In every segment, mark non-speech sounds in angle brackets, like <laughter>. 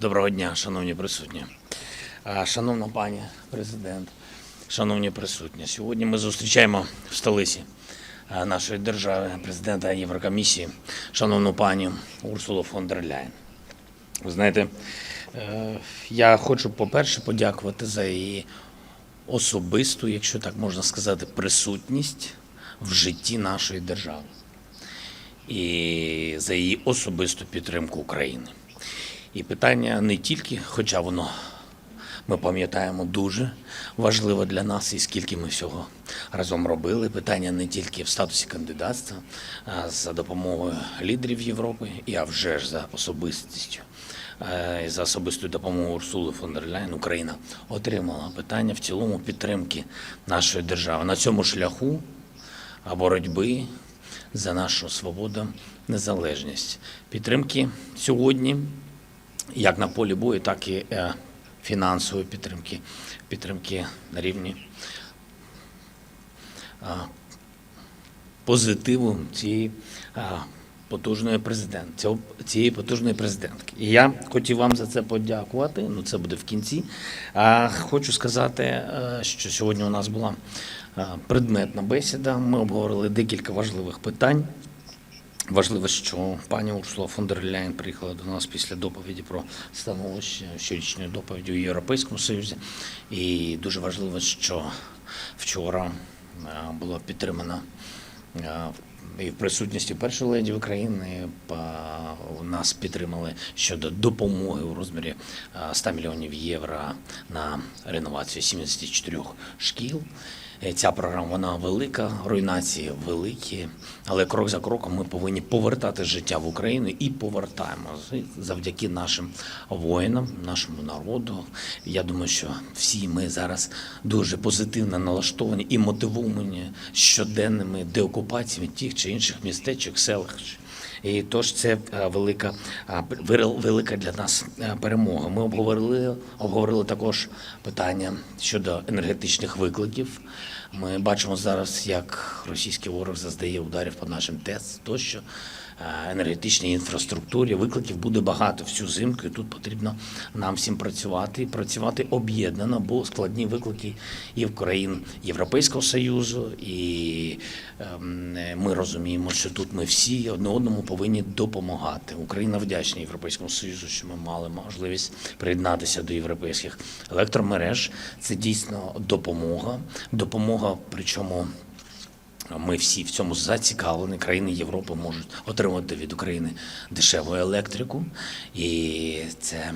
Доброго дня, шановні присутні. Шановна пані президент, шановні присутні. Сьогодні ми зустрічаємо в столиці нашої держави президента Єврокомісії, шановну пані Урсулу фон дер Ляйн. Ви знаєте, е, я хочу, по-перше, подякувати за її особисту, якщо так можна сказати, присутність в житті нашої держави і за її особисту підтримку України. І питання не тільки, хоча воно ми пам'ятаємо дуже важливо для нас, і скільки ми всього разом робили. Питання не тільки в статусі кандидатства, а за допомогою лідерів Європи, і а вже ж за особистістю. Е, За особистою допомогою Урсули фон дер Ляйн Україна отримала питання в цілому підтримки нашої держави на цьому шляху боротьби за нашу свободу, незалежність. Підтримки сьогодні, як на полі бою, так і е, фінансової підтримки, підтримки на рівні а, позитиву цієї а, потужної президент, цієї потужної президентки. І я хотів вам за це подякувати. Ну це буде в кінці. А хочу сказати, е, що сьогодні у нас була е, предметна бесіда. Ми обговорили декілька важливих питань. Важливо, що пані Урсула фон дер Ляйн приїхала до нас після доповіді про становище щорічної доповіді у Європейському Союзі. І дуже важливо, що вчора е, було підтримано е, і в присутності першої леді України нас підтримали щодо допомоги у розмірі е, 100 мільйонів євро на реновацію 74 шкіл. Е, Ця програма вона велика, руйнації великі, але крок за кроком ми повинні повертати життя в Україну і повертаємо завдяки нашим воїнам, нашому народу. Я думаю, що всі ми зараз дуже позитивно налаштовані і мотивовані щоденними деокупаціями тих чи інших містечок, селищ. І тож це е, велика, а, велика для нас е, перемога. Ми обговорили, обговорили також питання щодо енергетичних викликів. Ми бачимо зараз, як російський ворог заздає ударів по нашим ТЕЦ тощо. Е, енергетичній інфраструктурі викликів буде багато всю зимку. І тут потрібно нам всім працювати і працювати об'єднано, бо складні виклики і в країн Європейського Союзу, і ем, ми розуміємо, що тут ми всі одне одному повинні допомагати. Україна вдячна Європейському Союзу, що ми мали можливість приєднатися до європейських електромереж. Це дійсно допомога. Допомога, причому. Ми всі в цьому зацікавлені. Країни Європи можуть отримати від України дешеву електрику, і це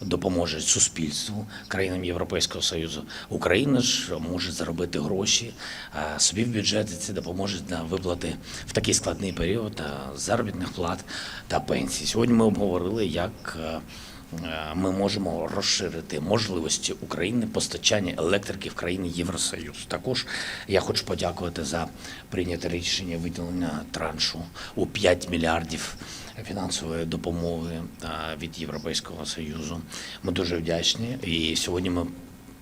допоможе суспільству, країнам Європейського Союзу. Україна ж може заробити гроші а собі в бюджеті. Це допоможе на виплати в такий складний період заробітних плат та пенсій. Сьогодні ми обговорили, як е, ми можемо розширити можливості України постачання електрики в країни Євросоюз. Також я хочу подякувати за прийняте рішення виділення траншу у 5 мільярдів фінансової допомоги е, від Європейського союзу. Ми дуже вдячні. І сьогодні ми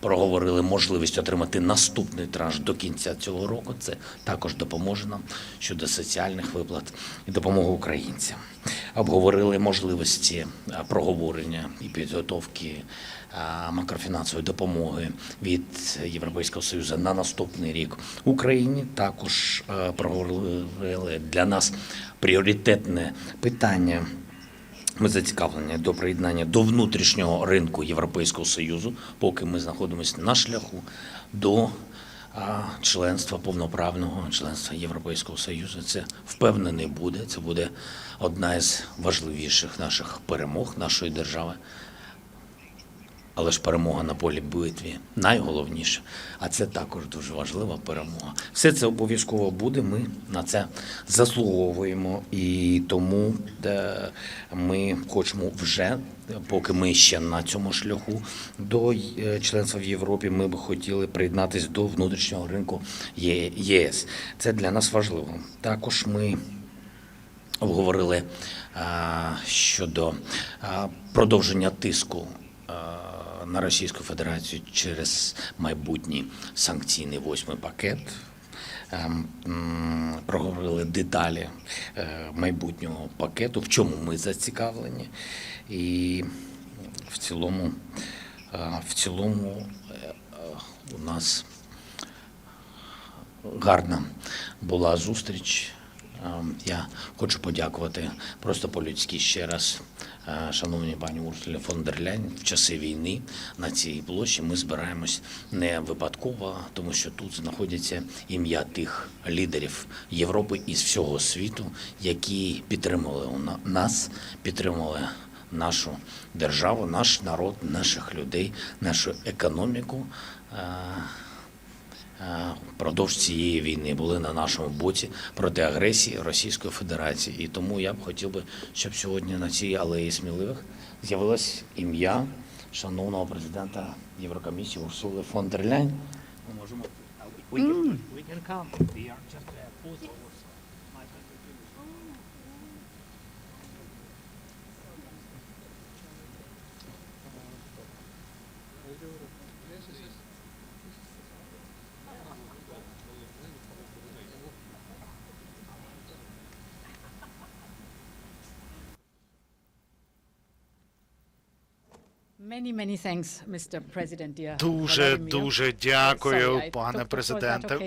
проговорили можливість отримати наступний транш до кінця цього року. Це також допоможе нам щодо соціальних виплат і допомоги українцям. Обговорили можливості проговорення і підготовки макрофінансової допомоги від Європейського Союзу на наступний рік Україні. Також е, проговорили для нас пріоритетне питання. Ми зацікавлені до приєднання до внутрішнього ринку Європейського Союзу, поки ми знаходимося на шляху до членства повноправного членства Європейського Союзу. Це впевнений буде. Це буде одна із важливіших наших перемог нашої держави. Але ж перемога на полі битві найголовніше. А це також дуже важлива перемога. Все це обов'язково буде. Ми на це заслуговуємо. І тому е, ми хочемо вже, поки ми ще на цьому шляху до е, членства в Європі, ми би хотіли приєднатися до внутрішнього ринку ЄС. Це для нас важливо. Також ми обговорили а, щодо продовження тиску на Російську Федерацію через майбутній санкційний восьмий пакет. Ем, Проговорили деталі е, майбутнього пакету, в чому ми зацікавлені. І в цілому, е, в цілому е, у нас гарна була зустріч. Е, Я хочу подякувати просто по-людськи ще раз, шановній пані Урсулі фон дер Ляйн. В часи війни на цій площі ми збираємось не випадково, тому що тут знаходяться ім'я тих лідерів Європи і всього світу, які підтримували у нас, підтримували нашу державу, наш народ, наших людей, нашу економіку. Е, Впродовж цієї війни були на нашому боці проти агресії Російської Федерації. І тому я б хотів би, щоб сьогодні на цій алеї сміливих з'явилось ім'я шановного президента Єврокомісії Урсули фон дер Ляйн. Ми можемо Дуже Volodymyr. дуже Sorry, дякую, I пане took- was that президенте.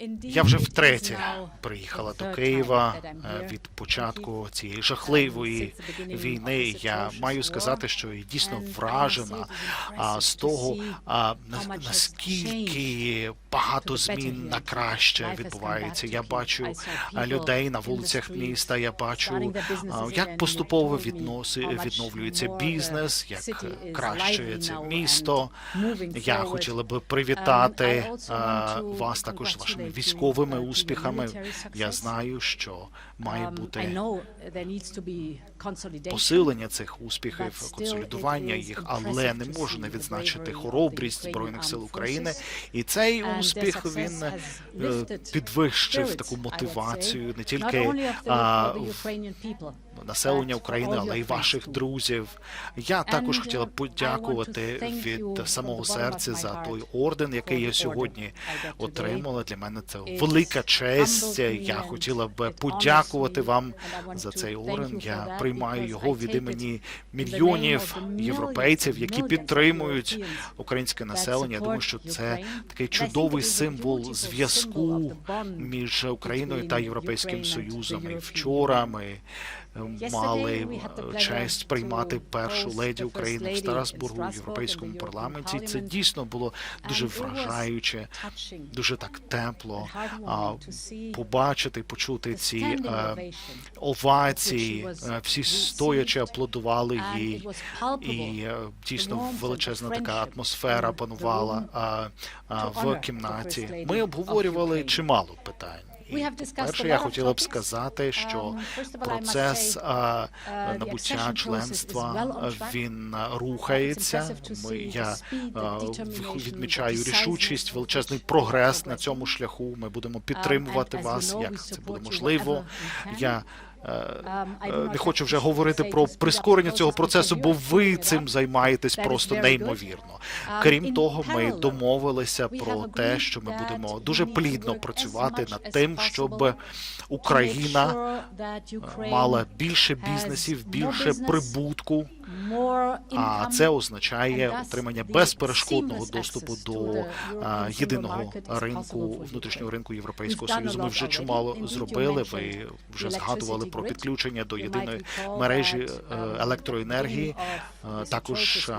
Uh, Я вже втретє приїхала до Києва е, від початку цієї жахливої війни. Я маю сказати, що я дійсно вражена з того, наскільки багато змін на краще відбувається. Я бачу людей на вулицях міста. Я бачу, як поступово відноси відновлюється бізнес, як кращується місто. Я хотіла би Um, привітати вас також з вашими військовими uh, успіхами. Я знаю, що має Um, бути посилення цих успіхів, консолідування їх, але не можу не відзначити хоробрість збройних сил України. І цей успіх він е, підвищив таку мотивацію не тільки а, в населення України, але й ваших друзів. Я також хотіла б uh, I want подякувати від самого серця за той орден, який я сьогодні отримала. Для мене це велика честь. Я хотіла б подякувати вам за цей орден. Я приймаю його від імені мільйонів європейців, які підтримують українське населення. Я думаю, що це такий чудовий символ зв'язку між Україною та Європейським Союзом. І вчора ми мали е, честь приймати першу леді України в Страсбургу в Європейському парламенті. Це дійсно було дуже вражаюче, дуже так тепло побачити, почути ці е, овації. Е, Всі стоячи аплодували їй. І дійсно величезна така атмосфера панувала в кімнаті. Ми обговорювали чимало питань. Перше, я хотіла б сказати, що Um, процес uh, набуття членства він рухається. Ми я відмічаю рішучість, величезний прогрес на цьому шляху. Ми будемо Um, підтримувати вас, як це буде можливо. Я е, е, не хочу вже говорити про прискорення цього процесу, бо ви цим займаєтесь просто неймовірно. Um, Крім того, ми домовилися про те, що ми будемо дуже плідно працювати над тим, щоб Україна sure мала більше бізнесів, більше прибутку. А це означає отримання безперешкодного доступу до єдиного ринку, внутрішнього ринку Європейського Союзу. Ми вже чимало зробили. Ви вже згадували про підключення до єдиної мережі е, um, електроенергії. Е, Також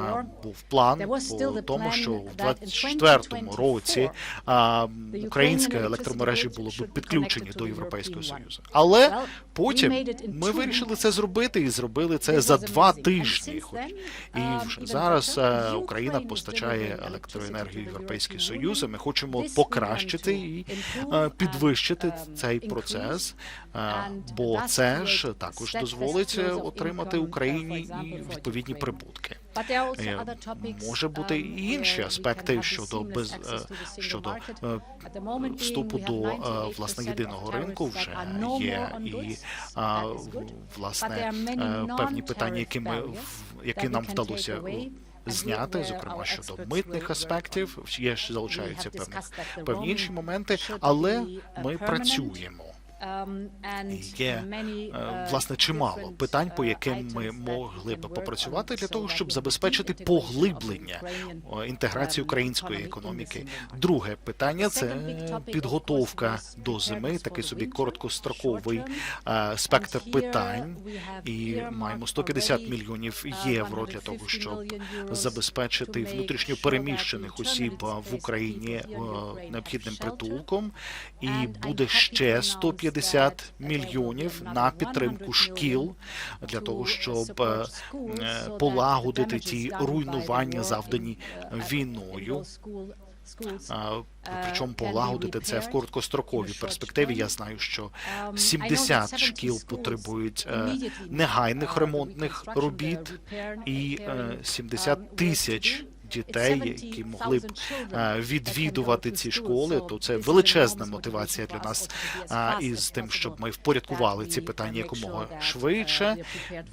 був план по тому, що в that in 24-му році 2024 а, the українські електромережі були б підключені до Європейського. Союзу. Але потім ми вирішили це зробити і зробили це за два тижні. Then, і um, зараз е, Україна постачає електроенергію Європейський Союз. і Ми хочемо покращити і е, підвищити um, цей процес, е, бо це ж також дозволить е, отримати uh, Україні і відповідні прибутки. Е, Може бути um, і інші аспекти щодо без е, щодо е, вступу до е, 98% власне єдиного ринку вже є і власне е, певні питання, які ми які нам вдалося зняти, зокрема щодо митних аспектів. Є have певні певні інші моменти, але uh, ми працюємо. Є е, власне чимало питань, по яким ми могли би попрацювати для того, щоб забезпечити поглиблення інтеграції української економіки. Друге питання це підготовка до зими, такий собі короткостроковий е, спектр питань. І маємо 150 мільйонів євро для того, щоб забезпечити внутрішньо переміщених осіб в Україні е, необхідним притулком, і буде ще 150 мільйонів на підтримку шкіл для того, щоб е, е, полагодити ті руйнування, завдані війною. Причому полагодити це в короткостроковій перспективі. Я знаю, що 70 шкіл потребують е, негайних ремонтних робіт, і е, 70 тисяч дітей, які могли б е, відвідувати ці школи, то це величезна мотивація для нас із тим, щоб ми впорядкували ці питання якомога швидше,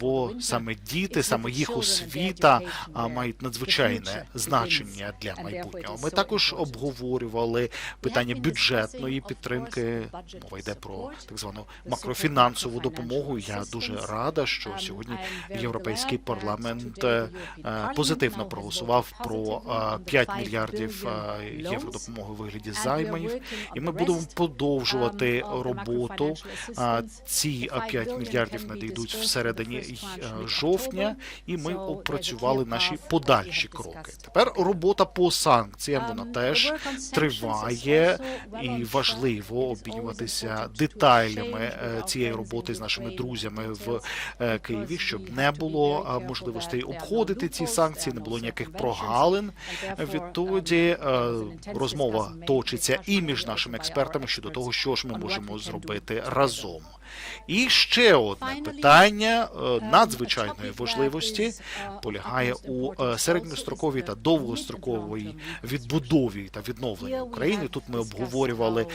бо саме діти, саме їх освіта мають надзвичайне значення для майбутнього. Ми також обговорювали питання бюджетної підтримки. Мова йде про так звану макрофінансову допомогу. Я дуже рада, що сьогодні європейський парламент е, позитивно проголосував про е, 5 мільярдів євро допомоги у вигляді займанів, і ми будемо продовжувати роботу. Ці е, 5 мільярдів надійдуть всередині жовтня, і ми опрацювали наші подальші кроки. Тепер робота по санкціям вона теж триває, і важливо обмінюватися деталями е, цієї роботи з нашими друзями в е, Києві, щоб не було можливостей обходити ці санкції, не було ніяких прогалин. Відтоді е, розмова точиться і між нашими експертами щодо того, що ж ми можемо зробити разом. І ще одне питання е, надзвичайної важливості полягає у е, середньостроковій та довгостроковій відбудові та відновленні України. Тут ми обговорювали,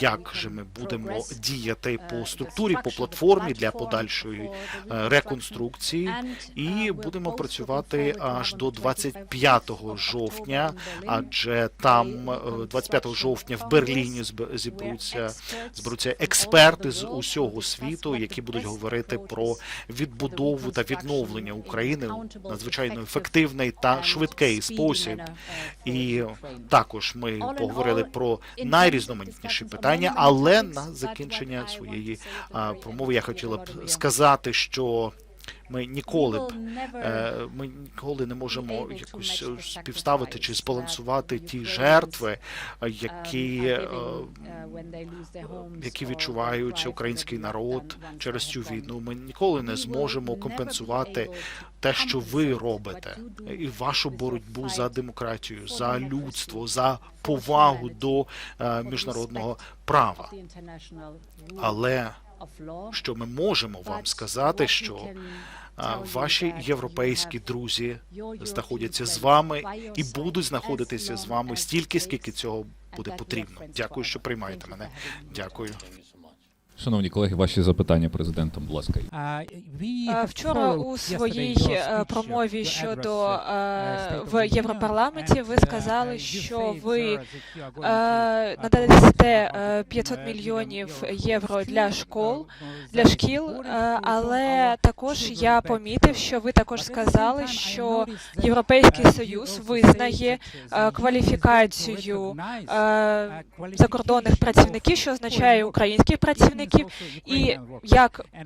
як же ми будемо діяти по структурі, по платформі для подальшої е, реконструкції, і будемо працювати аж до 25 жовтня, адже там е, 25 жовтня в Берліні зб- зібруться зберуться експерти з усього світу, які будуть говорити про відбудову та відновлення України в надзвичайно ефективний та швидкий спосіб. І також ми поговорили про найрізноманітніші питання. Але на закінчення своєї промови я хотіла б сказати, що. Ми ніколи б е, ми ніколи не можемо якось співставити чи збалансувати ті жертви, які, е, які відчувають український народ через цю війну. Ми ніколи не зможемо компенсувати те, що ви робите, і вашу боротьбу за демократію, за людство, за повагу до е, міжнародного права. Але що ми можемо вам сказати, що ваші європейські друзі знаходяться з вами і будуть знаходитися з вами стільки, скільки цього буде потрібно. Дякую, що приймаєте мене. Дякую. Шановні колеги, ваші запитання президентам, будь ласка. Е, Вчора у своїй е, промові щодо е, в Європарламенті ви сказали, що ви е, надасте е, 500 мільйонів євро для школ, для шкіл, е, але також я помітив, що ви також сказали, що Європейський Союз визнає е, кваліфікацію е, закордонних працівників, що означає українських працівників. І як е,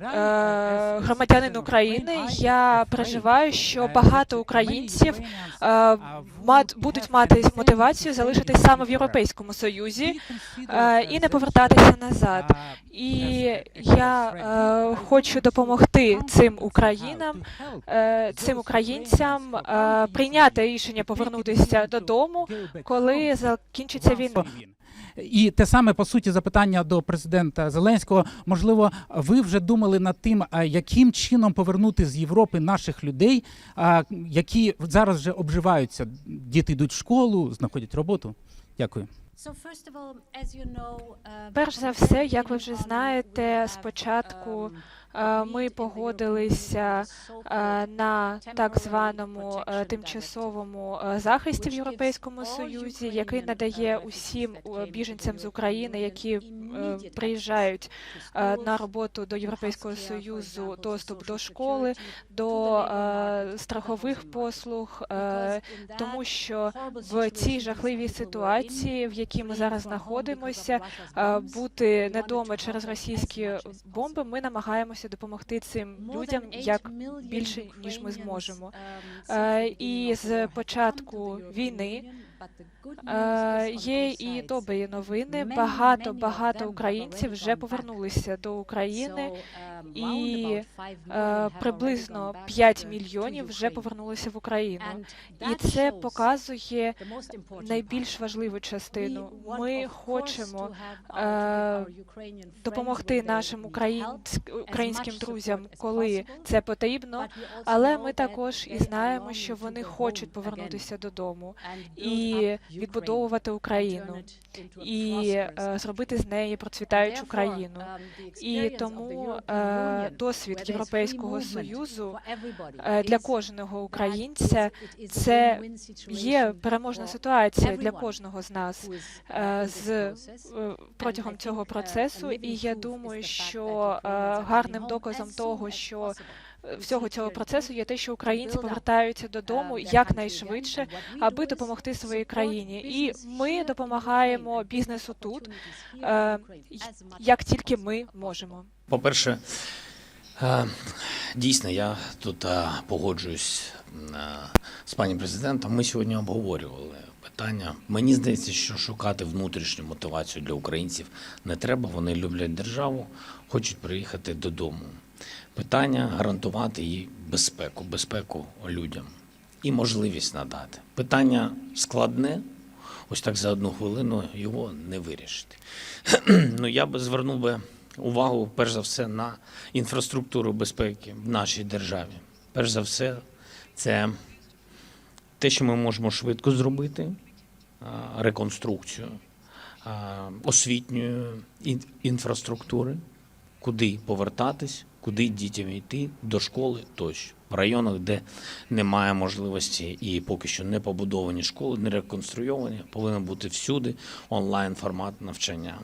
громадянин України я переживаю, що багато українців е, мат, будуть мати мотивацію залишитись саме в Європейському Союзі е, і не повертатися назад. І я е, хочу допомогти цим українам, е, цим українцям е, прийняти рішення повернутися додому, коли закінчиться війна. І те саме по суті запитання до президента Зеленського. Можливо, ви вже думали над тим, яким чином повернути з Європи наших людей, які зараз вже обживаються. Діти йдуть в школу, знаходять роботу. Дякую. Перш за все, як ви вже знаєте, спочатку Ми погодилися е, на так званому е, тимчасовому е, захисті в Європейському Союзі, який надає усім е, біженцям з України, які е, приїжджають е, на роботу до Європейського Союзу, доступ до школи, до е, страхових послуг, е, тому що в цій жахливій ситуації, в якій ми зараз знаходимося, е, бути недома через російські бомби, ми намагаємося допомогти цим людям як більше ніж ми зможемо. Е, І з початку війни є і добрі новини. Багато багато українців вже повернулися до України, і е, приблизно 5 мільйонів вже повернулися в Україну. І це показує найбільш важливу частину. Ми хочемо е, допомогти нашим українським друзям, коли це потрібно. Але ми також і знаємо, що вони хочуть повернутися додому і відбудовувати Україну, і е, зробити з неї процвітаючу країну. І тому е, досвід Європейського союзу е, для кожного українця це є переможна ситуація для кожного з нас з протягом цього процесу. І я думаю, що гарним доказом того, що всього цього процесу є те, що українці повертаються додому якнайшвидше, аби допомогти своїй країні. І ми допомагаємо бізнесу тут, е, як тільки ми можемо. По-перше, е, дійсно, я тут е, погоджуюсь е, з пані президентом. Ми сьогодні обговорювали питання. Мені здається, що шукати внутрішню мотивацію для українців не треба. Вони люблять державу, хочуть приїхати додому. Питання гарантувати їй безпеку, безпеку людям і можливість надати. Питання складне. Ось так за одну хвилину його не вирішити. <clears throat> ну я би звернув би увагу перш за все на інфраструктуру безпеки в нашій державі. Перш за все, це те, що ми можемо швидко зробити, реконструкцію освітньої інфраструктури, куди повертатись, куди дітям йти до школи тощо. В районах, де немає можливості і поки що не побудовані школи, не реконструйовані, повинен бути всюди онлайн формат навчання.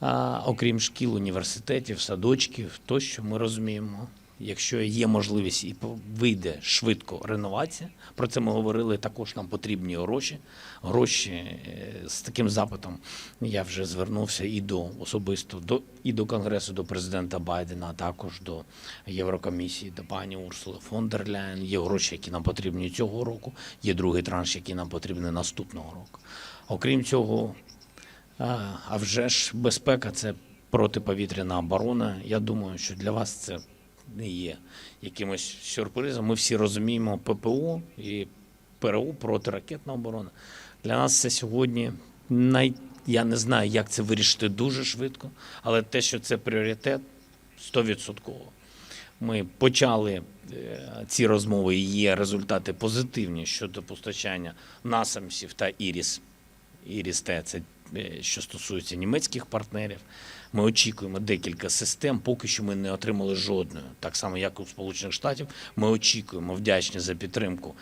А, окрім шкіл, університетів, садочків, тощо ми розуміємо, якщо є можливість і вийде швидко реновація, про це ми говорили. Також нам потрібні гроші. Гроші е, з таким запитом я вже звернувся і до особисто до і до конгресу, до президента Байдена, а також до Єврокомісії, до пані Урсули фон дер Ляєн. Є гроші, які нам потрібні цього року. Є другий транш, який нам потрібний наступного року. Окрім цього, а вже ж безпека це протиповітряна оборона. Я думаю, що для вас це не є якимось сюрпризом. Ми всі розуміємо ППО і ПРО протиракетна оборона. Для нас це сьогодні най... я не знаю, як це вирішити дуже швидко, але те, що це пріоритет, 100%. Ми почали е, ці розмови, і є результати позитивні щодо постачання насамсів та іріс. Іріс Т, це що стосується німецьких партнерів. Ми очікуємо декілька систем. Поки що ми не отримали жодної. Так само, як у Сполучених Штатів. Ми очікуємо вдячні за підтримку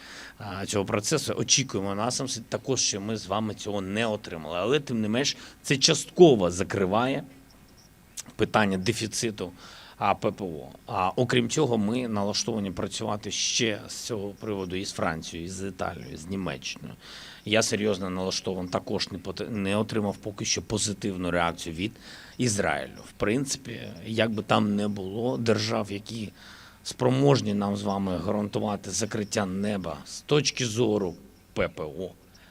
цього процесу. Очікуємо насамси. Також ще ми з вами цього не отримали. Але тим не менш, це частково закриває питання дефіциту ППО. А окрім цього, ми налаштовані працювати ще з цього приводу і з Францією, з Італією, з Німеччиною. Я серйозно налаштований, також не не отримав поки що позитивну реакцію від Ізраїлю. В принципі, як би там не було держав, які спроможні нам з вами гарантувати закриття неба з точки зору ППО,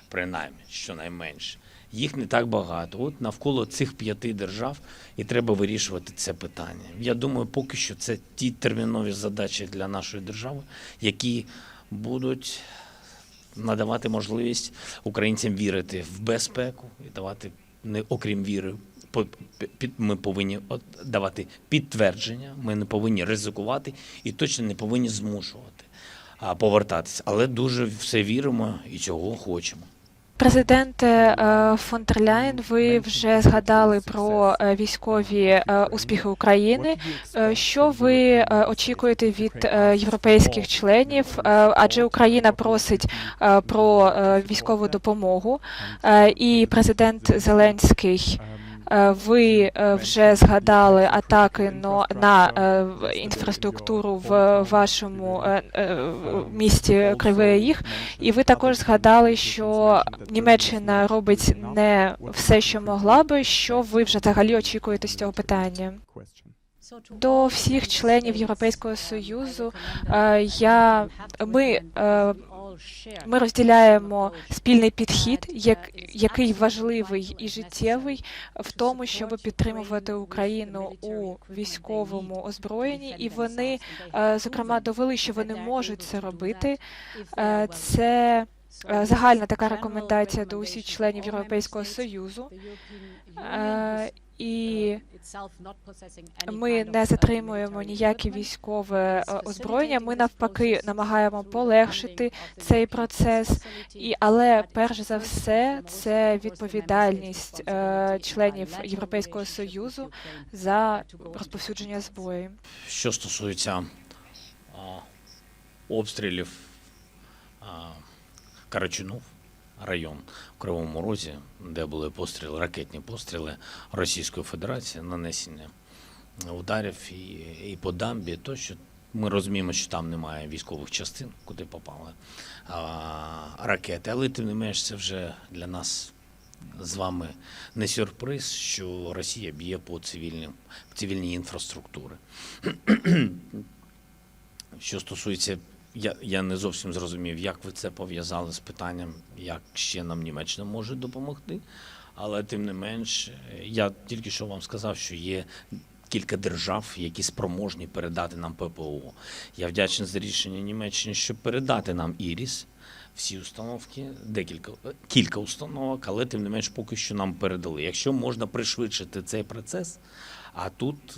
принаймні, щонайменше. Їх не так багато. От навколо цих п'яти держав і треба вирішувати це питання. Я думаю, поки що це ті термінові задачі для нашої держави, які будуть надавати можливість українцям вірити в безпеку і давати не окрім віри. Ми повинні давати підтвердження, ми не повинні ризикувати і точно не повинні змушувати повертатися. Але дуже все віримо і цього хочемо. Президенте е, фон дер Ляйн, ви вже згадали про е, військові е, успіхи України. Що ви очікуєте від європейських членів? Адже Україна просить про військову допомогу, і президент Зеленський. Е, Ви е, вже згадали атаки на е, інфраструктуру в вашому місті Кривий Ріг. І ви також згадали, що Німеччина робить не все, що могла би. Що ви вже взагалі очікуєте з цього питання? До всіх членів Європейського союзу я ми, ми розділяємо спільний підхід, як який важливий і життєвий в тому, щоб підтримувати Україну у військовому озброєнні, і вони е, зокрема довели, що вони можуть це робити. Е, Це загальна така рекомендація до усіх членів Європейського союзу. Е, І ми не затримуємо ніяке військове е, озброєння. Ми навпаки намагаємо полегшити цей процес. І але перш за все, це відповідальність е, членів Європейського союзу за розповсюдження зброї. Що стосується обстрілів а, Карачунов, район в Кривому Розі, де були постріли, ракетні постріли Російської Федерації, нанесення ударів і, і по дамбі, тощо. Ми розуміємо, що там немає військових частин, куди попали а, ракети, але тим не менш це вже для нас з вами не сюрприз, що Росія б'є по цивільній інфраструктури. <clears throat> Що стосується, я, я не зовсім зрозумів, як ви це пов'язали з питанням, як ще нам Німеччина може допомогти. Але тим не менш, я тільки що вам сказав, що є кілька держав, які спроможні передати нам ППО. Я вдячний за рішення Німеччини, щоб передати нам Іріс. Всі установки, декілька кілька установок, але тим не менш поки що нам передали. Якщо можна пришвидшити цей процес, а тут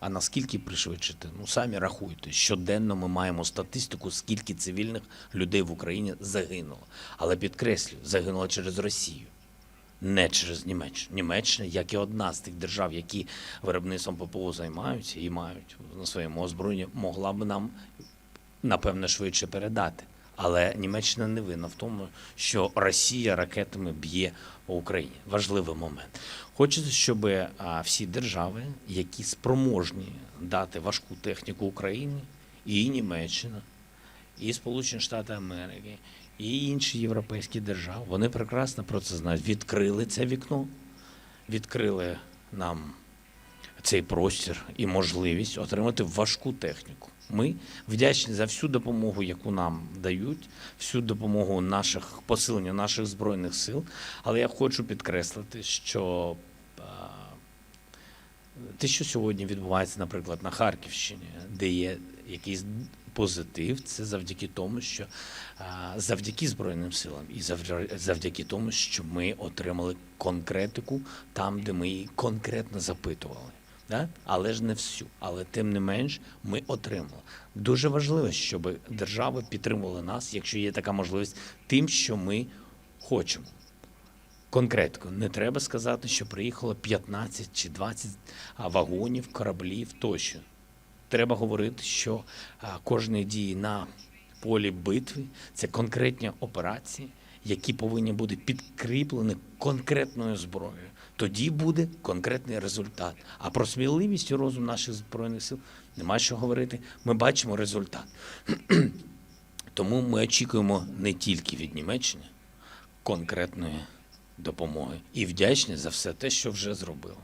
а наскільки пришвидшити? Ну самі рахуйте. Щоденно ми маємо статистику, скільки цивільних людей в Україні загинуло. Але підкреслюю, загинуло через Росію, не через Німеччину. Німеччина, як і одна з тих держав, які виробництвом ППО займаються і мають на своєму озброєнні, могла б нам напевне швидше передати. Але Німеччина не винна в тому, що Росія ракетами б'є по Україні. Важливий момент. Хочеться, щоб всі держави, які спроможні дати важку техніку Україні, і Німеччина, і Сполучені Штати Америки, і інші європейські держави, вони прекрасно про це знають. Відкрили це вікно, відкрили нам цей простір і можливість отримати важку техніку. Ми вдячні за всю допомогу, яку нам дають, всю допомогу наших посилення наших збройних сил. Але я хочу підкреслити, що те, що сьогодні відбувається, наприклад, на Харківщині, де є якийсь позитив, це завдяки тому, що завдяки Збройним силам і завдя- завдяки тому, що ми отримали конкретику там, де ми її конкретно запитували. Да? Але ж не всю. Але тим не менш ми отримали. Дуже важливо, щоб держави підтримували нас, якщо є така можливість, тим, що ми хочемо. Конкретно, не треба сказати, що приїхало 15 чи 20 вагонів, кораблів тощо. Треба говорити, що а, дії на полі битви це конкретні операції, які повинні бути підкріплені конкретною зброєю. Тоді буде конкретний результат. А про сміливість і розум наших збройних сил нема що говорити. Ми бачимо результат. <clears throat> Тому ми очікуємо не тільки від Німеччини конкретної допомоги і вдячні за все те, що вже зробили.